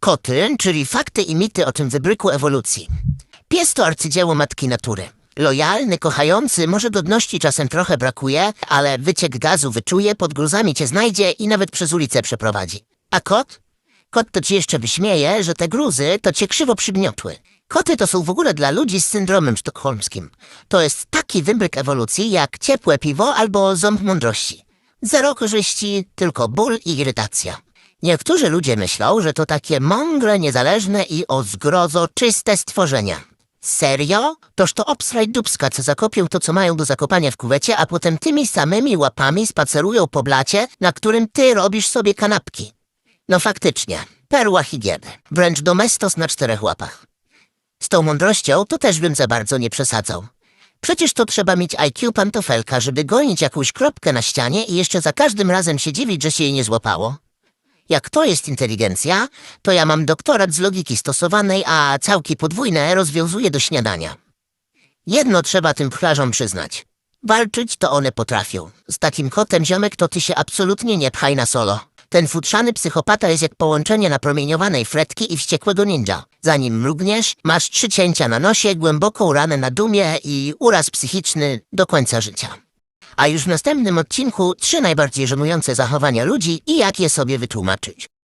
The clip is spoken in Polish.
Koty, czyli fakty i mity o tym wybryku ewolucji. Pies to arcydzieło matki natury. Lojalny, kochający, może godności czasem trochę brakuje, ale wyciek gazu wyczuje, pod gruzami cię znajdzie i nawet przez ulicę przeprowadzi. A kot? Kot to ci jeszcze wyśmieje, że te gruzy to cię krzywo przygniotły. Koty to są w ogóle dla ludzi z syndromem sztokholmskim. To jest taki wybryk ewolucji jak ciepłe piwo albo ząb mądrości. Zero korzyści, tylko ból i irytacja. Niektórzy ludzie myślą, że to takie mądre, niezależne i o zgrozo czyste stworzenia. Serio? Toż to obsraj dubska, co zakopią to, co mają do zakopania w kuwecie, a potem tymi samymi łapami spacerują po blacie, na którym ty robisz sobie kanapki. No faktycznie, perła higieny. Wręcz domestos na czterech łapach. Z tą mądrością to też bym za bardzo nie przesadzał. Przecież to trzeba mieć IQ pantofelka, żeby gonić jakąś kropkę na ścianie i jeszcze za każdym razem się dziwić, że się jej nie złapało. Jak to jest inteligencja, to ja mam doktorat z logiki stosowanej, a całki podwójne rozwiązuję do śniadania. Jedno trzeba tym pchlarzom przyznać. Walczyć to one potrafią. Z takim kotem ziomek to ty się absolutnie nie pchaj na solo. Ten futrzany psychopata jest jak połączenie napromieniowanej fretki i wściekłego ninja. Zanim mrugniesz, masz trzy cięcia na nosie, głęboką ranę na dumie i uraz psychiczny do końca życia. A już w następnym odcinku trzy najbardziej żenujące zachowania ludzi i jak je sobie wytłumaczyć.